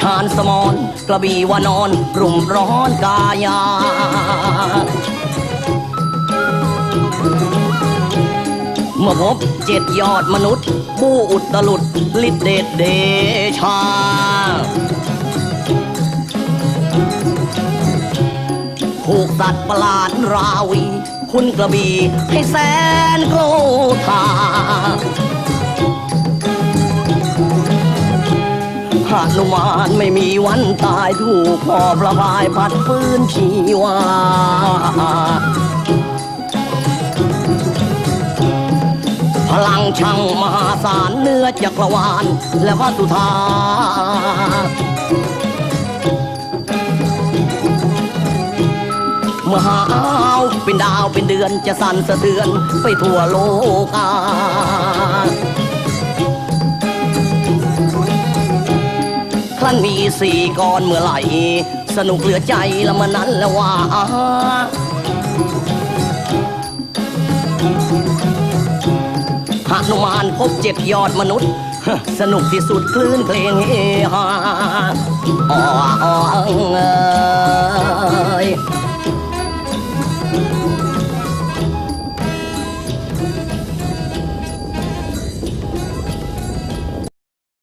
ชาญสมรกระบี่วานอนรุ่มร้อนกายาเมื่อพบเจ็ดยอดมนุษย์ ผู้อุตลุดฤทธิเดชเดชา ผูกสัตว์ประหลาดราวี คุณกระบี่ให้แสนโกธาานุมานไม่มีวันตายถูกพอประบายพัดฟื้นชีวาพลังช่างมหาศาลเนื้อจักรวาลและพระสุธาเมื่อหาวเป็นดาวเป็นเดือนจะสั่นสะเทือนไปทั่วโลกาันมีสี่ก้อนเมื่อไหร่ สนุกเหลือใจละมันนั้นละว่าหากนุมานพบเจ็ดยอดมนุษย์ สนุกที่สุดคลื่นเพลงเฮฮาอ๋ออ๋อ